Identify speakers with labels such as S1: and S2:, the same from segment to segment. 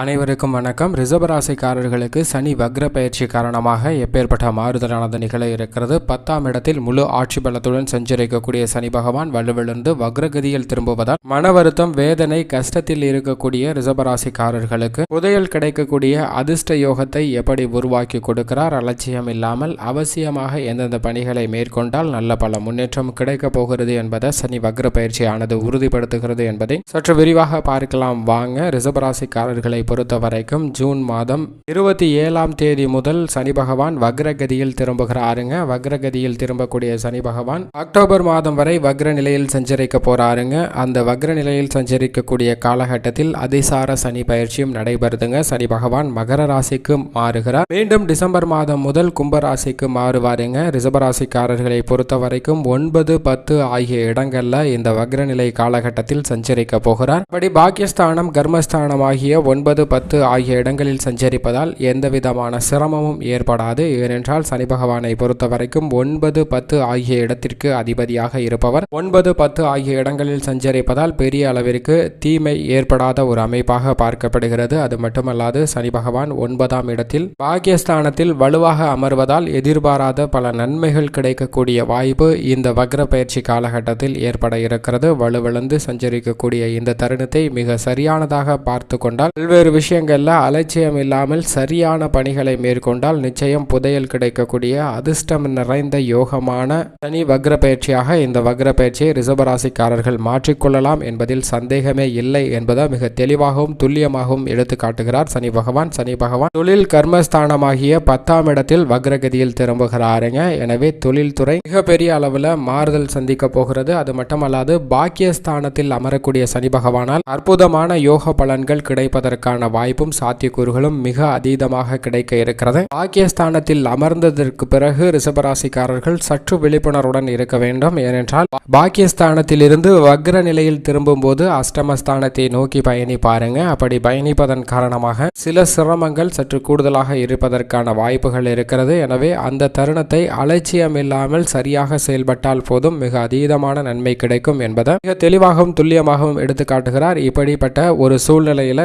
S1: அனைவருக்கும் வணக்கம். ரிசர்வராசிக்காரர்களுக்கு சனி வக்ர பயிற்சி காரணமாக எப்பேற்பட்ட மாறுதலானது நிகழ இருக்கிறது. பத்தாம் இடத்தில் முழு ஆட்சி பலத்துடன் சஞ்சரிக்கக்கூடிய சனி பகவான் வலுவிழந்து வக்ரகதியில் திரும்புவதால் மன வருத்தம் வேதனை கஷ்டத்தில் இருக்கக்கூடிய ரிசர்வராசிக்காரர்களுக்கு புதையல் கிடைக்கக்கூடிய அதிர்ஷ்ட யோகத்தை எப்படி உருவாக்கி கொடுக்கிறார்? அலட்சியம் இல்லாமல் அவசியமாக எந்தெந்த பணிகளை மேற்கொண்டால் நல்ல பல முன்னேற்றம் கிடைக்கப் போகிறது என்பதை சனி வக்ர பயிற்சியானது உறுதிப்படுத்துகிறது என்பதை சற்று விரிவாக பார்க்கலாம். வாங்க. ரிசர்வராசிக்காரர்களை பொறுத்த வரைக்கும் ஜூன் மாதம் இருபத்தி ஏழாம் தேதி முதல் சனி பகவான் வக்ரகதியில் திரும்புகிறாருங்க. வக்ரகதியில் திரும்பக்கூடிய சனி பகவான் அக்டோபர் மாதம் வரை வக்ர நிலையில் சஞ்சரிக்க போறாருங்க. அந்த வக்ர நிலையில் சஞ்சரிக்கக்கூடிய காலகட்டத்தில் அதிசார சனி பயிற்சியும் நடைபெறுதுங்க. சனி பகவான் மகர ராசிக்கு மாறுகிறார். மீண்டும் டிசம்பர் மாதம் முதல் கும்பராசிக்கு மாறுவாருங்க. ரிசபராசிக்காரர்களை பொறுத்த வரைக்கும் ஒன்பது பத்து ஆகிய இடங்கள்ல இந்த வக்ரநிலை காலகட்டத்தில் சஞ்சரிக்க போகிறார். அப்படி பாக்கியஸ்தானம் கர்மஸ்தானம் ஆகிய ஒன்பது பத்து ஆகிய இடங்களில் சஞ்சரிப்பதால் எந்தவிதமான சிரமமும் ஏற்படாது. ஏனென்றால் சனி பகவானை பொறுத்த வரைக்கும் ஒன்பது பத்து ஆகிய இடத்திற்கு அதிபதியாக இருப்பவர். ஒன்பது பத்து ஆகிய இடங்களில் சஞ்சரிப்பதால் பெரிய அளவிற்கு தீமை ஏற்படாத ஒரு அமைப்பாக பார்க்கப்படுகிறது. அது மட்டுமல்லாது சனி பகவான் ஒன்பதாம் இடத்தில் பாகியஸ்தானத்தில் வலுவாக அமர்வதால் எதிர்பாராத பல நன்மைகள் கிடைக்கக்கூடிய வாய்ப்பு இந்த வக்ர பயிற்சி காலகட்டத்தில் ஏற்பட இருக்கிறது. வலுவிழந்து சஞ்சரிக்கக்கூடிய இந்த தருணத்தை மிக சரியானதாக பார்த்து கொண்டால் பல்வேறு விஷயங்களில் அலட்சியம் இல்லாமல் சரியான பணிகளை மேற்கொண்டால் நிச்சயம் புதையல் கிடைக்கக்கூடிய அதிர்ஷ்டம் நிறைந்த யோகமான சனி வக்ர பயிற்சியாக இந்த வக்ர பயிற்சியை ரிசர்வராசிக்காரர்கள் மாற்றிக்கொள்ளலாம் என்பதில் சந்தேகமே இல்லை என்பதை மிக தெளிவாகவும் துல்லியமாகவும் எடுத்து காட்டுகிறார் சனி பகவான். சனி பகவான் தொழில் கர்மஸ்தானமாகிய பத்தாம் இடத்தில் வக்ரகதியில் திரும்புகிறாருங்க. எனவே தொழில்துறை மிகப்பெரிய அளவில் மாறுதல் சந்திக்க போகிறது. அது மட்டுமல்லாது பாக்கியஸ்தானத்தில் அமரக்கூடிய சனி பகவானால் அற்புதமான யோக பலன்கள் கிடைப்பதற்கு கிடைப்பதற்கான வாய்ப்பும் சாத்தியக்கூறுகளும் மிக அதீதமாக கிடைக்க இருக்கிறது. பாக்கியஸ்தானத்தில் அமர்ந்ததற்கு பிறகு ரிசபராசிக்காரர்கள் சற்று விழிப்புணர்வுடன் இருக்க வேண்டும். ஏனென்றால் பாக்கியஸ்தானத்தில் இருந்து வக்ர நிலையில் திரும்பும் போது அஷ்டமஸ்தானத்தை நோக்கி பயணி பாருங்க. அப்படி பயணிப்பதன் காரணமாக சில சிரமங்கள் சற்று கூடுதலாக இருப்பதற்கான வாய்ப்புகள் இருக்கிறது. எனவே அந்த தருணத்தை அலட்சியம் இல்லாமல் சரியாக செயல்பட்டால் போதும். மிக அதீதமான நன்மை கிடைக்கும் என்பதை மிக தெளிவாகவும் துல்லியமாகவும் எடுத்து காட்டுகிறார் இப்படிப்பட்ட ஒரு சூழ்நிலையில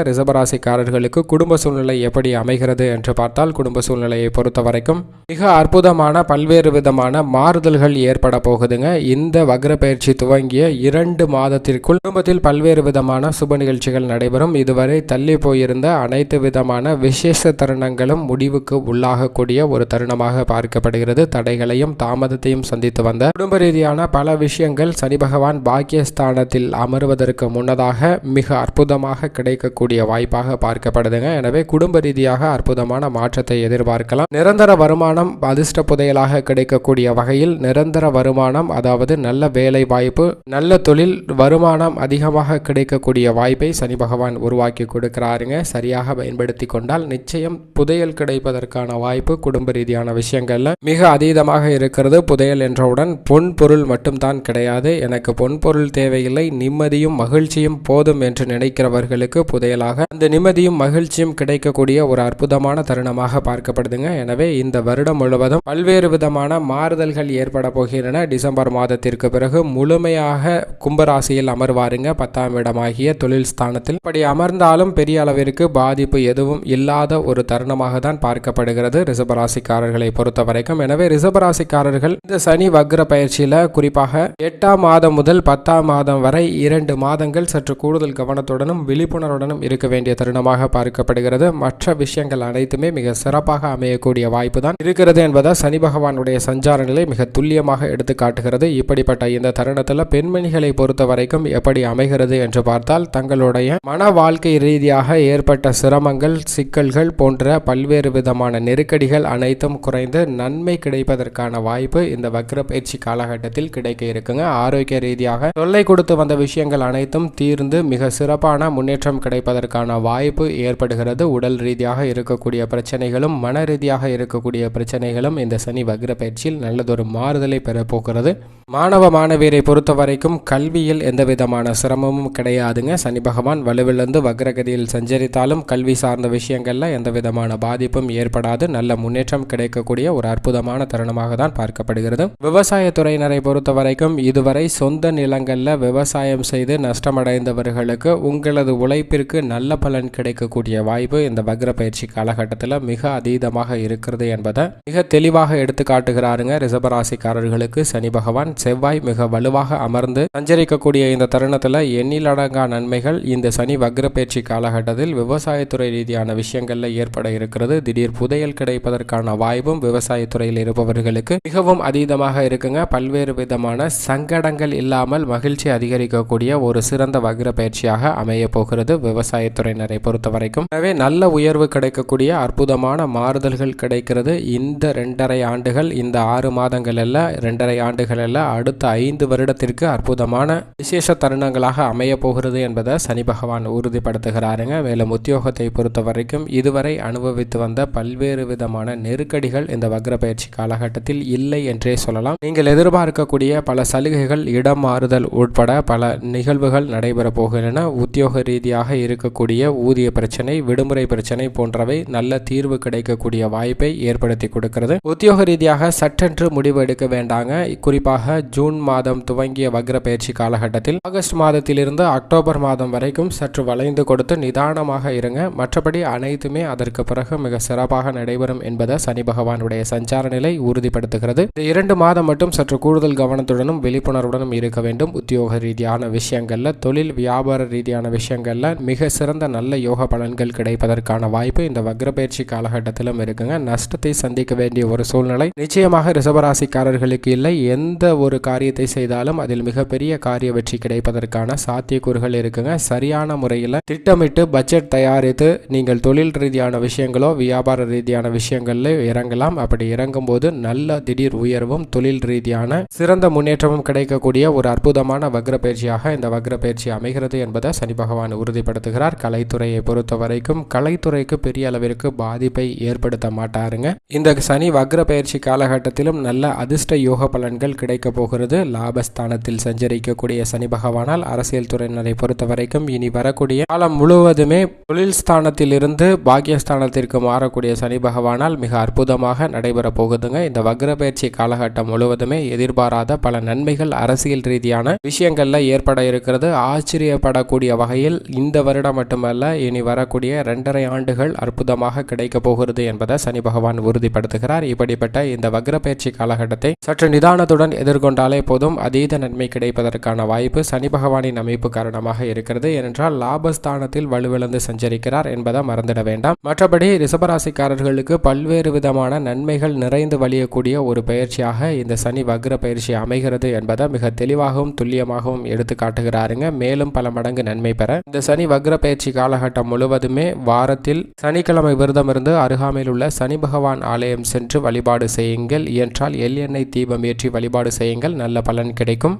S1: ராசிக்காரர்களுக்கு குடும்ப சூழ்நிலை எப்படி அமைகிறது என்று பார்த்தால் குடும்ப சூழ்நிலையை பொறுத்த வரைக்கும் மிக அற்புதமான பல்வேறு விதமான மாறுதல்கள் ஏற்பட போகுதுங்க. இந்த வக்ர பயிற்சி துவங்கிய இரண்டு மாதத்திற்குள் குடும்பத்தில் பல்வேறு விதமான சுப நிகழ்ச்சிகள் நடைபெறும். இதுவரை தள்ளி போயிருந்த அனைத்து விதமான விசேஷ தருணங்களும் முடிவுக்கு உள்ளாகக்கூடிய ஒரு தருணமாக பார்க்கப்படுகிறது. தடைகளையும் தாமதத்தையும் சந்தித்து வந்த குடும்ப ரீதியான பல விஷயங்கள் சனி பகவான் பாக்கியஸ்தானத்தில் அமர்வதற்கு முன்னதாக மிக அற்புதமாக கிடைக்கக்கூடிய வாய்ப்பாக பார்க்கப்படுதுங்க. எனவே குடும்ப ரீதியாக அற்புதமான மாற்றத்தை எதிர்பார்க்கலாம். நிரந்தர வருமானம் அதிர்ஷ்ட புதையலாக கிடைக்கக்கூடிய வகையில் நிரந்தர வருமானம் அதாவது நல்ல வேலை வாய்ப்பு நல்ல தொழில் வருமானம் அதிகமாக கிடைக்கக்கூடிய வாய்ப்பை சனி பகவான் உருவாக்கி கொடுக்கிறாருங்க. சரியாக பயன்படுத்தி கொண்டால் நிச்சயம் புதையல் கிடைப்பதற்கான வாய்ப்பு குடும்ப ரீதியான விஷயங்கள்ல மிக அதீதமாக இருக்கிறது. புதையல் என்றவுடன் பொன் பொருள் மட்டும்தான் கிடையாது. எனக்கு பொன் பொருள் தேவையில்லை. நிம்மதியும் மகிழ்ச்சியும் போதும் என்று நினைக்கிறவர்களுக்கு புதையலாக அந்த நிம்மதியும் மகிழ்ச்சியும் கிடைக்கக்கூடிய ஒரு அற்புதமான தருணமாக பார்க்கப்படுதுங்க. எனவே இந்த வருடம் முழுவதும் பல்வேறு விதமான மாறுதல்கள் ஏற்பட போகின்றன. டிசம்பர் மாதத்திற்கு பிறகு முழுமையாக கும்பராசியில் அமர்வாருங்க. பத்தாம் இடமாகிய தொழில் ஸ்தானத்தில். இப்படி அமர்ந்தாலும் பெரிய அளவிற்கு பாதிப்பு எதுவும் இல்லாத ஒரு தருணமாக தான் பார்க்கப்படுகிறது ரிசபராசிக்காரர்களை பொறுத்த வரைக்கும் எனவே ரிசபராசிக்காரர்கள் இந்த சனி வக்ர பயிற்சியில குறிப்பாக எட்டாம் மாதம் முதல் பத்தாம் மாதம் வரை இரண்டு மாதங்கள் சற்று கூடுதல் கவனத்துடனும் விழிப்புணர்வுடனும் இருக்க வேண்டிய தருணமாக பார்க்கப்படுகிறது. மற்ற விஷயங்கள் அனைத்துமே மிக சிறப்பாக அமையக்கூடிய வாய்ப்பு தான் இருக்கிறது என்பதை சனி பகவானுடைய சஞ்சார நிலை மிக துல்லியமாக எடுத்து காட்டுகிறது. இப்படிப்பட்ட இந்த தருணத்தில் பெண்மணிகளை பொறுத்த வரைக்கும் எப்படி அமைகிறது என்று பார்த்தால் தங்களுடைய மன வாழ்க்கை ரீதியாக ஏற்பட்ட சிரமங்கள் சிக்கல்கள் போன்ற பல்வேறு விதமான நெருக்கடிகள் அனைத்தும் குறைந்து நன்மை கிடைப்பதற்கான வாய்ப்பு இந்த வக்ர பயிற்சி காலகட்டத்தில் கிடைக்க இருக்குங்க. ஆரோக்கிய ரீதியாக தொல்லை கொடுத்து வந்த விஷயங்கள் அனைத்தும் தீர்ந்து மிக சிறப்பான முன்னேற்றம் கிடைப்பதற்கான வாய்ப்பு ஏற்படுகிறது. உடல் ரீதியாக இருக்கக்கூடிய பிரச்சனைகளும் மன ரீதியாக இருக்கக்கூடிய பிரச்சனைகளும் இந்த சனி வக்ர பயிற்சியில் நல்லதொரு மாறுதலை பெறப்போகிறது. மாணவ மாணவியரை பொறுத்த வரைக்கும் கல்வியில் எந்த விதமான சிரமமும் கிடையாதுங்க. சனி பகவான் வலுவிழந்து வக்ரகதியில் சஞ்சரித்தாலும் கல்வி சார்ந்த விஷயங்கள்ல எந்த விதமான பாதிப்பும் ஏற்படாது. நல்ல முன்னேற்றம் கிடைக்கக்கூடிய ஒரு அற்புதமான தருணமாக தான் பார்க்கப்படுகிறது. விவசாயத்துறையினரை பொறுத்த வரைக்கும் இதுவரை சொந்த நிலங்கள்ல விவசாயம் செய்து நஷ்டமடைந்தவர்களுக்கு உங்களது உழைப்பிற்கு நல்ல பலன் பலன் கிடைக்கக்கூடிய வாய்ப்பு இந்த வக்ர பயிற்சி காலகட்டத்தில் மிக அதீதமாக இருக்கிறது என்பதை மிக தெளிவாக எடுத்து காட்டுகிறாருங்க ரிசபராசிக்காரர்களுக்கு சனி பகவான். செவ்வாய் மிக வலுவாக அமர்ந்து சஞ்சரிக்கக்கூடிய இந்த தருணத்தில் எண்ணிலடங்கா நன்மைகள் இந்த சனி வக்ர பயிற்சி காலகட்டத்தில் விவசாயத்துறை ரீதியான விஷயங்களில் ஏற்பட இருக்கிறது. திடீர் புதையல் கிடைப்பதற்கான வாய்ப்பும் விவசாயத்துறையில் இருப்பவர்களுக்கு மிகவும் அதீதமாக இருக்குங்க. பல்வேறு விதமான சங்கடங்கள் இல்லாமல் மகிழ்ச்சி அதிகரிக்கக்கூடிய ஒரு சிறந்த வக்ர பயிற்சியாக அமைய போகிறது விவசாயத்துறை விவசாயத்துறையினரை பொறுத்த வரைக்கும் எனவே நல்ல உயர்வு கிடைக்கக்கூடிய அற்புதமான மாறுதல்கள் கிடைக்கிறது. இந்த ரெண்டரை ஆண்டுகள் இந்த ஆறு மாதங்கள் அல்ல ரெண்டரை ஆண்டுகள் அல்ல அடுத்த ஐந்து வருடத்திற்கு அற்புதமான விசேஷ தருணங்களாக அமைய போகிறது என்பதை சனி பகவான் உறுதிப்படுத்துகிறாருங்க. மேலும் உத்தியோகத்தை பொறுத்த வரைக்கும் இதுவரை அனுபவித்து வந்த பல்வேறு விதமான நெருக்கடிகள் இந்த வக்ர பயிற்சி காலகட்டத்தில் இல்லை என்றே சொல்லலாம். நீங்கள் எதிர்பார்க்கக்கூடிய பல சலுகைகள் இடம் மாறுதல் உட்பட பல நிகழ்வுகள் நடைபெற போகின்றன. உத்தியோக ரீதியாக இருக்கக்கூடிய ஊதிய பிரச்சனை விடுமுறை பிரச்சனை போன்றவை நல்ல தீர்வு கிடைக்கக்கூடிய வாய்ப்பை ஏற்படுத்தி கொடுக்கிறது. உத்தியோக ரீதியாக சட்டென்று முடிவு எடுக்க வேண்டாங்க. குறிப்பாக ஜூன் மாதம் துவங்கிய வக்ர பயிற்சி காலகட்டத்தில் ஆகஸ்ட் மாதத்திலிருந்து அக்டோபர் மாதம் வரைக்கும் சற்று வளைந்து கொடுத்து நிதானமாக இருங்க. மற்றபடி அனைத்துமே அதற்கு பிறகு மிக சிறப்பாக நடைபெறும் என்பதை சனி பகவானுடைய சஞ்சார நிலை உறுதிப்படுத்துகிறது. இந்த இரண்டு மாதம் மட்டும் சற்று கூடுதல் கவனத்துடனும் விழிப்புணர்வுடனும் இருக்க வேண்டும். உத்தியோக ரீதியான விஷயங்கள்ல தொழில் வியாபார ரீதியான விஷயங்கள்ல மிக சிறந்த நல்ல யோக பலன்கள் கிடைப்பதற்கான வாய்ப்பு இந்த வக்ர பயிற்சி காலகட்டத்திலும் இருக்குங்க. நஷ்டத்தை சந்திக்க வேண்டிய ஒரு சூழ்நிலை. நிச்சயமாக ரிசபராசிக்காரர்களுக்கு இல்லை. எந்த ஒரு காரியத்தை செய்தாலும் அதில் மிகப்பெரிய காரிய வெற்றி கிடைப்பதற்கான சாத்தியக்கூறுகள் இருக்குங்க. சரியான முறையில் திட்டமிட்டு பட்ஜெட் தயாரித்து நீங்கள் தொழில் ரீதியான விஷயங்களோ வியாபார ரீதியான விஷயங்களில் இறங்கலாம். அப்படி இறங்கும் போது நல்ல திடீர் உயர்வும் தொழில் ரீதியான சிறந்த முன்னேற்றமும் கிடைக்கக்கூடிய ஒரு அற்புதமான வக்ர பயிற்சியாக இந்த வக்ர பயிற்சி அமைகிறது என்பதை சனி பகவான் உறுதிப்படுத்துகிறார். கலைத்துறையை பொறுத்த வரைக்கும் கலைத்துறைக்கு பெரிய அளவிற்கு பாதிப்பை ஏற்படுத்த மாட்டாருங்க. இந்த சனி வக்ர பயிற்சி காலகட்டத்திலும் நல்ல அதிர்ஷ்ட யோக பலன்கள் கிடைக்க போகிறது. லாபஸ்தானத்தில் சஞ்சரிக்கக்கூடிய சனி பகவானால் அரசியல் துறையினரை பொறுத்த வரைக்கும் இனி வரக்கூடிய காலம் முழுவதுமே தொழில் ஸ்தானத்தில் இருந்து பாக்கியஸ்தானத்திற்கு மாறக்கூடிய சனி பகவானால் மிக அற்புதமாக நடைபெற போகுதுங்க. இந்த வக்ர பயிற்சி காலகட்டம் முழுவதுமே எதிர்பாராத பல நன்மைகள் அரசியல் ரீதியான விஷயங்கள்ல ஏற்பட இருக்கிறது. ஆச்சரியப்படக்கூடிய வகையில் இந்த வருடம் மட்டுமல்ல இனி வரக்கூடிய ரெண்டரை ஆண்டுகள் அற்புதமாக கிடைக்க போகிறது என்பதை சனி பகவான் உறுதிப்படுத்துகிறார். இப்படிப்பட்ட இந்த வக்ர பயிற்சி காலகட்டத்தை சற்று நிதானத்துடன் எதிர்கொண்டாலே போதும் அதீத நன்மை கிடைப்பதற்கான வாய்ப்பு சனி பகவானின் அமைப்பு காரணமாக இருக்கிறது. ஏனென்றால் லாபஸ்தானத்தில் வலுவிழந்து சஞ்சரிக்கிறார் என்பதை மறந்துட வேண்டாம். மற்றபடி ரிசபராசிக்காரர்களுக்கு பல்வேறு விதமான நன்மைகள் நிறைந்து வழியக்கூடிய ஒரு பயிற்சியாக இந்த சனி வக்ர பயிற்சி அமைகிறது என்பதை மிக தெளிவாகவும் துல்லியமாகவும் எடுத்து காட்டுகிறாருங்க மேலும் பல மடங்கு நன்மை பெற இந்த சனி வக்ர பயிற்சி கால காலகட்டம் முழுவதுமே வாரத்தில் சனிக்கிழமை விரதம் இருந்து அருகாமையில் உள்ள சனி பகவான் ஆலயம் சென்று வழிபாடு செய்யுங்கள். இயன்றால் எள் எண்ணெய் தீபம் ஏற்றி வழிபாடு செய்யுங்கள். நல்ல பலன் கிடைக்கும்.